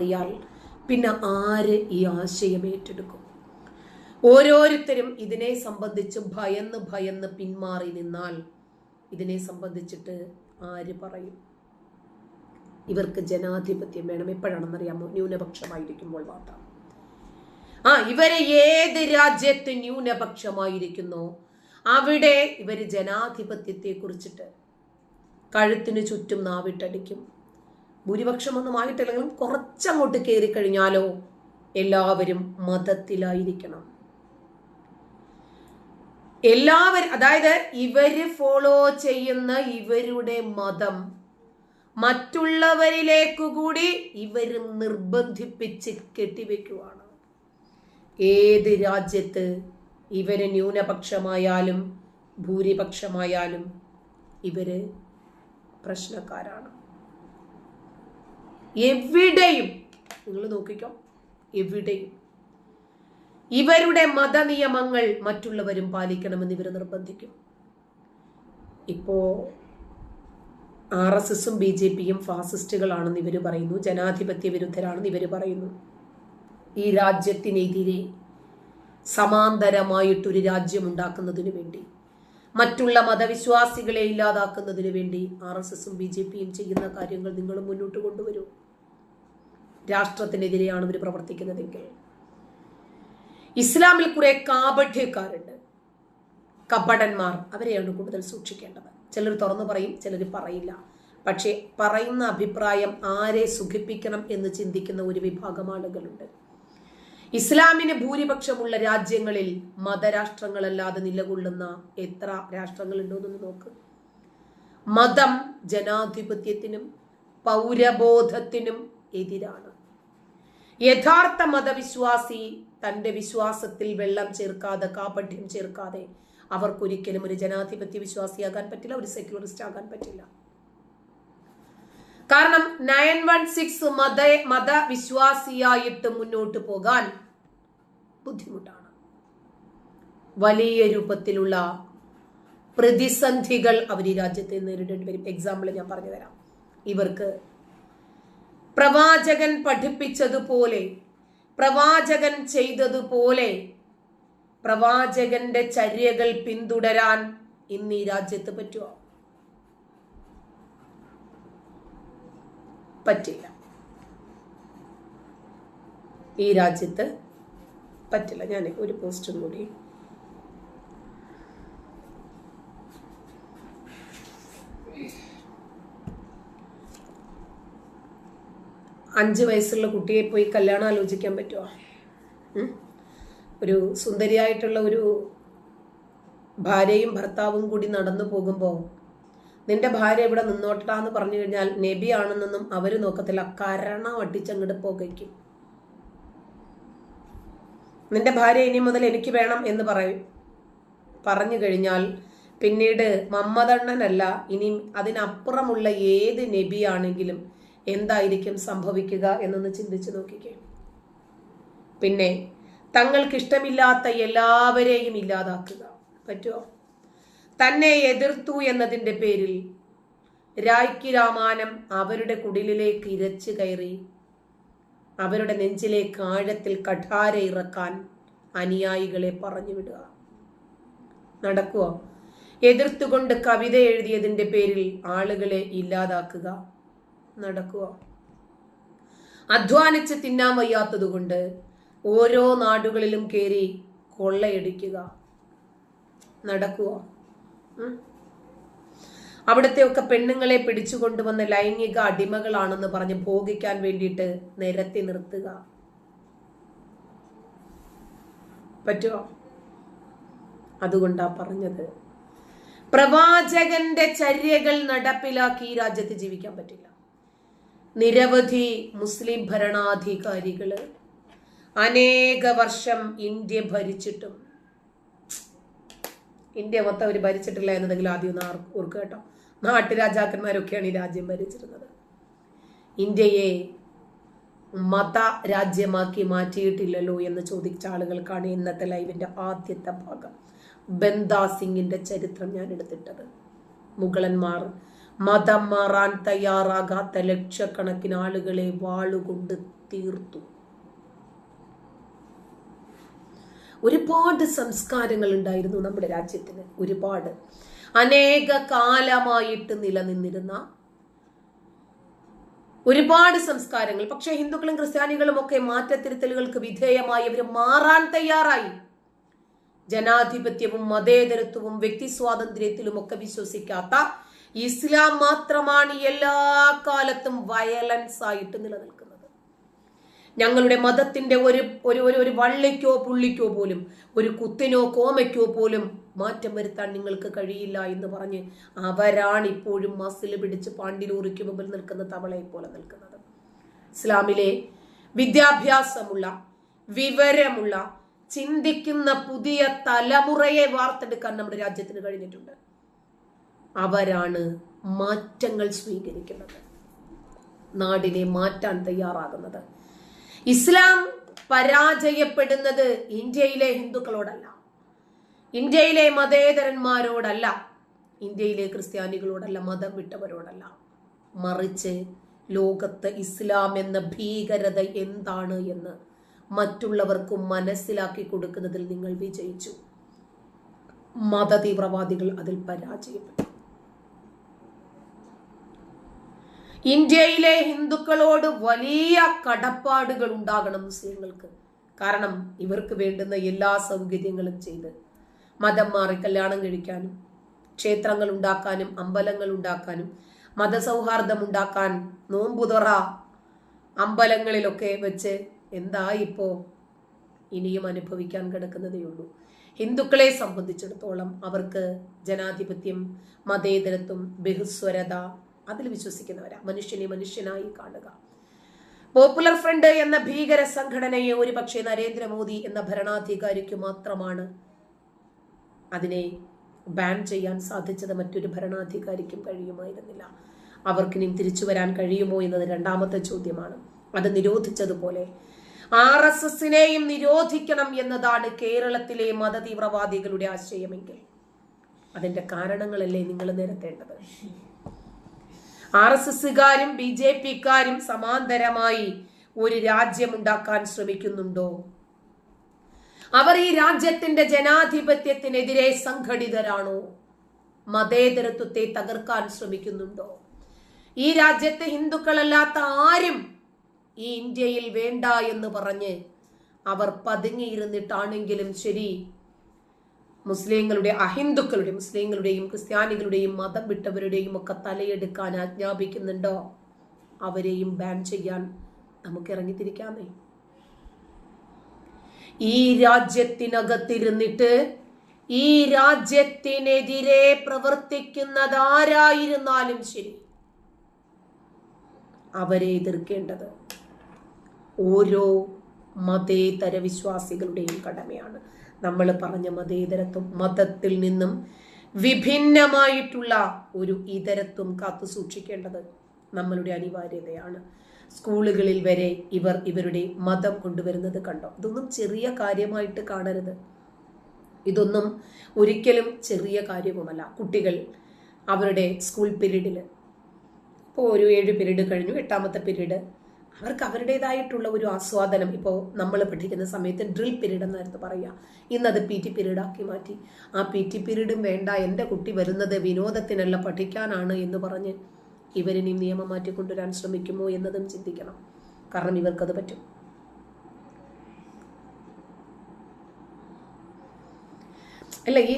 അറിയാൽ പിന്നെ ആര് ഈ ആശയം ഏറ്റെടുക്കും? ഓരോരുത്തരും ഇതിനെ സംബന്ധിച്ച് ഭയന്ന് ഭയന്ന് പിന്മാറി നിന്നാൽ ഇതിനെ സംബന്ധിച്ചിട്ട് ആര് പറയും? ഇവർക്ക് ജനാധിപത്യം വേണം. എപ്പോഴാണെന്നറിയാമോ? ന്യൂനപക്ഷമായിരിക്കുമ്പോൾ മാത്രം. ആ ഇവരെ ഏത് രാജ്യത്ത് ന്യൂനപക്ഷമായിരിക്കുന്നോ? അവിടെ ഇവർ ജനാധിപത്യത്തെ കുറിച്ചിട്ട് കഴുത്തിന് ചുറ്റും നാവിട്ടടിക്കും. ഭൂരിപക്ഷമൊന്നും ആയിട്ടില്ലെങ്കിലും കുറച്ചങ്ങോട്ട് കയറി കഴിഞ്ഞാലോ എല്ലാവരും മതത്തിലായിരിക്കണം. എല്ലാവരും അതായത് ഇവർ ഫോളോ ചെയ്യുന്ന ഇവരുടെ മതം മറ്റുള്ളവരിലേക്കു കൂടി ഇവർ നിർബന്ധിപ്പിച്ച് കെട്ടിവെക്കുവാണ്. ഏത് രാജ്യത്ത് ഇവർ ന്യൂനപക്ഷമായാലും ഭൂരിപക്ഷമായാലും ഇവർ പ്രശ്നക്കാരാണ്. എവിടെയും നിങ്ങൾ നോക്കിക്കോ എവിടെയും. ഇവരുടെ മതനിയമങ്ങൾ മറ്റുള്ളവരും പാലിക്കണമെന്ന് ഇവർ നിർബന്ധിക്കും. ഇപ്പോ ആർ എസ് എസും ബി ജെ പിയും ഫാസിസ്റ്റുകളാണെന്ന് ഇവർ പറയുന്നു ജനാധിപത്യ വിരുദ്ധരാണെന്ന് ഇവർ പറയുന്നു. ഈ രാജ്യത്തിനെതിരെ സമാന്തരമായിട്ടൊരു രാജ്യം ഉണ്ടാക്കുന്നതിന് വേണ്ടി മറ്റുള്ള മതവിശ്വാസികളെ ഇല്ലാതാക്കുന്നതിന് വേണ്ടി ആർ എസ് എസും ബി ജെ പിയും ചെയ്യുന്ന കാര്യങ്ങൾ നിങ്ങൾ മുന്നോട്ട് കൊണ്ടുവരൂ. രാഷ്ട്രത്തിനെതിരെയാണ് ഇവർ പ്രവർത്തിക്കുന്നതെങ്കിൽ. ഇസ്ലാമിൽ കുറെ കാപഠ്യക്കാരുണ്ട്. കപടന്മാർ അവരെയാണ് കൂടുതൽ സൂക്ഷിക്കേണ്ടത്. ചിലർ തുറന്നു പറയും ചിലർ പറയില്ല. പക്ഷേ പറയുന്ന അഭിപ്രായം ആരെ സുഖിപ്പിക്കണം എന്ന് ചിന്തിക്കുന്ന ഒരു വിഭാഗം ആളുകളുണ്ട്. ഇസ്ലാമിന് ഭൂരിപക്ഷമുള്ള രാജ്യങ്ങളിൽ മതരാഷ്ട്രങ്ങളല്ലാതെ നിലകൊള്ളുന്ന എത്ര രാഷ്ട്രങ്ങളുണ്ടോ എന്ന് നോക്ക്. മതം ജനാധിപത്യത്തിനും പൗരബോധത്തിനും എതിരാണ്. യഥാർത്ഥ മതവിശ്വാസി തന്റെ വിശ്വാസത്തിൽ വെള്ളം ചേർക്കാതെ കാപഠ്യം ചേർക്കാതെ അവർക്കൊരിക്കലും ഒരു ജനാധിപത്യ വിശ്വാസിയാകാൻ പറ്റില്ല ഒരു സെക്യുലറിസ്റ്റ് ആകാൻ പറ്റില്ല. കാരണം നയൻ വൺ സിക്സ് മത മതവിശ്വാസിയായിട്ട് മുന്നോട്ട് പോകാൻ ബുദ്ധിമുട്ടാണ്. വലിയ രൂപത്തിലുള്ള പ്രതിസന്ധികൾ അവർ ഈ രാജ്യത്തെ നേരിടേണ്ടി വരും. എക്സാമ്പിൾ ഞാൻ പറഞ്ഞു തരാം ഇവർക്ക് പ്രവാചകൻ പഠിപ്പിച്ചതുപോലെ പ്രവാചകൻ ചെയ്തതുപോലെ പ്രവാചകന്റെ ചര്യകൾ പിന്തുടരാൻ ഇന്ന് ഈ രാജ്യത്ത് പറ്റുമോ പറ്റില്ല. ഈ രാജ്യത്ത് പറ്റില്ല. ഞാൻ ഒരു പോസ്റ്റും കൂടി അഞ്ച് വയസ്സുള്ള കുട്ടിയെ പോയി കല്യാണം ആലോചിക്കാൻ പറ്റുമോ ഒരു സുന്ദരിയായിട്ടുള്ള ഒരു ഭാര്യയും ഭർത്താവും കൂടി നടന്നു പോകുമ്പോൾ നിന്റെ ഭാര്യ ഇവിടെ നിന്നോട്ടാന്ന് പറഞ്ഞു കഴിഞ്ഞാൽ നബി ആണെന്നൊന്നും അവർ നോക്കത്തില്ല. കരണ വട്ടിച്ചങ്ങോട്ട് പോകയ്ക്കും. നിന്റെ ഭാര്യ ഇനി മുതൽ എനിക്ക് വേണം എന്ന് പറയും. പറഞ്ഞു കഴിഞ്ഞാൽ പിന്നീട് മമ്മദണ്ണനല്ല ഇനി അതിനപ്പുറമുള്ള ഏത് നബിയാണെങ്കിലും എന്തായിരിക്കും സംഭവിക്കുക എന്നൊന്ന് ചിന്തിച്ചു നോക്കിക്കേ. പിന്നെ തങ്ങൾക്കിഷ്ടമില്ലാത്ത എല്ലാവരെയും ഇല്ലാതാക്കുക. പറ്റുമോ തന്നെ എതിർത്തു എന്നതിന്റെ പേരിൽ രായ്ക്ക് രാമാനം അവരുടെ കുടിലിലേക്ക് ഇരച്ചു കയറി അവരുടെ നെഞ്ചിലേക്ക് ആഴത്തിൽ കഠാര ഇറക്കാൻ അനുയായികളെ പറഞ്ഞു വിടുക. നടക്കുവോ? എതിർത്തുകൊണ്ട് കവിത എഴുതിയതിന്റെ പേരിൽ ആളുകളെ ഇല്ലാതാക്കുക. നടക്കുവോ അധ്വാനിച്ച് തിന്നാൻ വയ്യാത്തതുകൊണ്ട് ഓരോ നാടുകളിലും കയറി കൊള്ളയടിക്കുക. നടക്കുക. ഉം? അവിടുത്തെ ഒക്കെ പെണ്ണുങ്ങളെ പിടിച്ചു കൊണ്ടുവന്ന ലൈംഗിക അടിമകളാണെന്ന് പറഞ്ഞ് ഭോഗിക്കാൻ വേണ്ടിയിട്ട് നിരത്തി നിർത്തുക. പറ്റുമോ അതുകൊണ്ടാ പറഞ്ഞത്. പ്രവാചകന്റെ ചര്യകൾ നടപ്പിലാക്കി ഈ രാജ്യത്ത് ജീവിക്കാൻ പറ്റില്ല. നിരവധി മുസ്ലിം ഭരണാധികാരികൾ അനേക വർഷം ഇന്ത്യ ഭരിച്ചിട്ടും ഇന്ത്യ മൊത്തം അവർ ഭരിച്ചിട്ടില്ല എന്നതെങ്കിലും ആദ്യം ഒന്ന് ഓർക്കുക കേട്ടോ. നാട്ടുരാജാക്കന്മാരൊക്കെയാണ് ഈ രാജ്യം ഭരിച്ചിരുന്നത്. ഇന്ത്യയെ മത രാജ്യമാക്കി മാറ്റിയിട്ടില്ലല്ലോ എന്ന് ചോദിച്ച ആളുകൾക്കാണ് ഇന്നത്തെ ലൈവിന്റെ ആദ്യത്തെ ഭാഗം. ബന്ദാ സിംഗിന്റെ ചരിത്രം ഞാൻ എടുത്തിട്ടത്. മുഗളന്മാർ മതം മാറാൻ തയ്യാറാകാത്ത ലക്ഷക്കണക്കിന് ആളുകളെ വാളുകൊണ്ട് തീർത്തു. ഒരുപാട് സംസ്കാരങ്ങൾ ഉണ്ടായിരുന്നു നമ്മുടെ രാജ്യത്തിന്. ഒരുപാട്. അനേക കാലമായിട്ട് നിലനിന്നിരുന്ന ഒരുപാട് സംസ്കാരങ്ങൾ. പക്ഷേ ഹിന്ദുക്കളും ക്രിസ്ത്യാനികളും ഒക്കെ മാറ്റത്തിരുത്തലുകൾക്ക് വിധേയമായി അവർ മാറാൻ തയ്യാറായി. ജനാധിപത്യവും മതേതരത്വവും വ്യക്തി സ്വാതന്ത്ര്യത്തിലും ഒക്കെ വിശ്വസിക്കാത്ത ഇസ്ലാം മാത്രമാണ് എല്ലാ കാലത്തും വയലൻസ് ആയിട്ട് നിലനിൽക്കുന്നത്. ഞങ്ങളുടെ മതത്തിന്റെ ഒരു ഒരു ഒരു വള്ളിക്കോ പുള്ളിക്കോ പോലും ഒരു കുത്തിനോ കോമയ്ക്കോ പോലും മാറ്റം വരുത്താൻ നിങ്ങൾക്ക് കഴിയില്ല എന്ന് പറഞ്ഞ് അവരാണ് ഇപ്പോഴും മസിൽ പിടിച്ച് പാണ്ടിലൂറിക്ക് മുമ്പിൽ നിൽക്കുന്ന തവളയെ പോലെ നിൽക്കുന്നത്. ഇസ്ലാമിലെ വിദ്യാഭ്യാസമുള്ള വിവരമുള്ള ചിന്തിക്കുന്ന പുതിയ തലമുറയെ വാർത്തെടുക്കാൻ നമ്മുടെ രാജ്യത്തിന് കഴിഞ്ഞിട്ടുണ്ട്. അവരാണ് മാറ്റങ്ങൾ സ്വീകരിക്കുന്നത്. നാടിനെ മാറ്റാൻ തയ്യാറാകുന്നത്. ഇസ്ലാം പരാജയപ്പെടുന്നത് ഇന്ത്യയിലെ ഹിന്ദുക്കളോടല്ല. ഇന്ത്യയിലെ മതേതരന്മാരോടല്ല. ഇന്ത്യയിലെ ക്രിസ്ത്യാനികളോടല്ല മതം വിട്ടവരോടല്ല. മറിച്ച് ലോകത്ത് ഇസ്ലാം എന്ന ഭീകരത എന്താണ് എന്ന് മറ്റുള്ളവർക്കും മനസ്സിലാക്കി കൊടുക്കുന്നതിൽ നിങ്ങൾ വിജയിച്ചു. മത തീവ്രവാദികൾ അതിൽ പരാജയപ്പെട്ടു. ഇന്ത്യയിലെ ഹിന്ദുക്കളോട് വലിയ കടപ്പാടുകൾ ഉണ്ടാകണം മുസ്ലിങ്ങൾക്ക്. കാരണം ഇവർക്ക് വേണ്ടുന്ന എല്ലാ സൗകര്യങ്ങളും ചെയ്ത് മതം മാറി കല്യാണം കഴിക്കാനും ക്ഷേത്രങ്ങൾ ഉണ്ടാക്കാനും അമ്പലങ്ങൾ ഉണ്ടാക്കാനും മതസൗഹാർദ്ദം ഉണ്ടാക്കാൻ നോമ്പുതുറ അമ്പലങ്ങളിലൊക്കെ വെച്ച് എന്താ ഇപ്പോ ഇനിയും അനുഭവിക്കാൻ കിടക്കുന്നതേ ഉള്ളൂ. ഹിന്ദുക്കളെ സംബന്ധിച്ചിടത്തോളം അവർക്ക് ജനാധിപത്യം മതേതരത്വം ബഹുസ്വരത അതിൽ വിശ്വസിക്കുന്നവരാ. മനുഷ്യനെ മനുഷ്യനായി കാണുക. പോപ്പുലർ ഫ്രണ്ട് എന്ന ഭീകര സംഘടനയെ ഒരുപക്ഷെ നരേന്ദ്രമോദി എന്ന ഭരണാധികാരിക്ക് മാത്രമാണ് അതിനെ ബാൻ ചെയ്യാൻ സാധിച്ചത്. മറ്റൊരു ഭരണാധികാരിക്കും കഴിയുമായിരുന്നില്ല. അവർക്കിനി തിരിച്ചു വരാൻ കഴിയുമോ എന്നത് രണ്ടാമത്തെ ചോദ്യമാണ്. അത് നിരോധിച്ചതുപോലെ ആർ എസ് എസിനെയും നിരോധിക്കണം എന്നതാണ് കേരളത്തിലെ മതതീവ്രവാദികളുടെ ആശയമെങ്കിൽ. അതിന്റെ കാരണങ്ങളല്ലേ നിങ്ങൾ നിരത്തേണ്ടത്? ആർ എസ് എസുകാരും ബി ജെ പിക്കാരും സമാന്തരമായി ഒരു രാജ്യമുണ്ടാക്കാൻ ശ്രമിക്കുന്നുണ്ടോ? അവർ ഈ രാജ്യത്തിന്റെ ജനാധിപത്യത്തിനെതിരെ സംഘടിതരാണോ? മതേതരത്വത്തെ തകർക്കാൻ ശ്രമിക്കുന്നുണ്ടോ? ഈ രാജ്യത്തെ ഹിന്ദുക്കളല്ലാത്ത ആരും ഈ ഇന്ത്യയിൽ വേണ്ട എന്ന് പറഞ്ഞ് അവർ പതുങ്ങിയിരുന്നിട്ടാണെങ്കിലും ശരി മുസ്ലിങ്ങളുടെ അഹിന്ദുക്കളുടെ മുസ്ലിങ്ങളുടെയും ക്രിസ്ത്യാനികളുടെയും മതം വിട്ടവരുടെയും ഒക്കെ തലയെടുക്കാൻ ആജ്ഞാപിക്കുന്നുണ്ടോ? അവരെയും ബാൻ ചെയ്യാൻ നമുക്ക് ഇറങ്ങിത്തിരിക്കാമേ ഈ രാജ്യത്തിനകത്തിരുന്നിട്ട് ഈ രാജ്യത്തിനെതിരെ പ്രവർത്തിക്കുന്നതാരായിരുന്നാലും ശരി അവരെ എതിർക്കേണ്ടത് ഓരോ മതേതര വിശ്വാസികളുടെയും കടമയാണ്. നമ്മൾ പറഞ്ഞ മതേതരത്വം മതത്തിൽ നിന്നും വിഭിന്നമായിട്ടുള്ള ഒരു ഇതരത്വം കാത്തു സൂക്ഷിക്കേണ്ടത് നമ്മളുടെ അനിവാര്യതയാണ്. സ്കൂളുകളിൽ വരെ ഇവർ ഇവരുടെ മതം കൊണ്ടുവരുന്നത് കണ്ടോ? ഇതൊന്നും ചെറിയ കാര്യമായിട്ട് കാണരുത്. ഇതൊന്നും ഒരിക്കലും ചെറിയ കാര്യവുമല്ല. കുട്ടികൾ അവരുടെ സ്കൂൾ പീരീഡിൽ ഇപ്പോൾ ഒരു ഏഴ് പീരീഡ് കഴിഞ്ഞു എട്ടാമത്തെ പീരീഡ് അവർക്ക് അവരുടേതായിട്ടുള്ള ഒരു ആസ്വാദനം ഇപ്പോൾ നമ്മൾ പഠിക്കുന്ന സമയത്ത് ഡ്രിൽ പീരീഡ് എന്നായിരുന്നു പറയുക ഇന്നത് പി ടി പീരീഡ് ആക്കി മാറ്റി. ആ പി ടി പീരീഡും വേണ്ട എന്റെ കുട്ടി വരുന്നത് വിനോദത്തിനല്ല പഠിക്കാനാണ് എന്ന് പറഞ്ഞ് ഇവരിനി നിയമം മാറ്റിക്കൊണ്ടുവരാൻ ശ്രമിക്കുമോ എന്നതും ചിന്തിക്കണം. കാരണം ഇവർക്കത് പറ്റും. അല്ല ഈ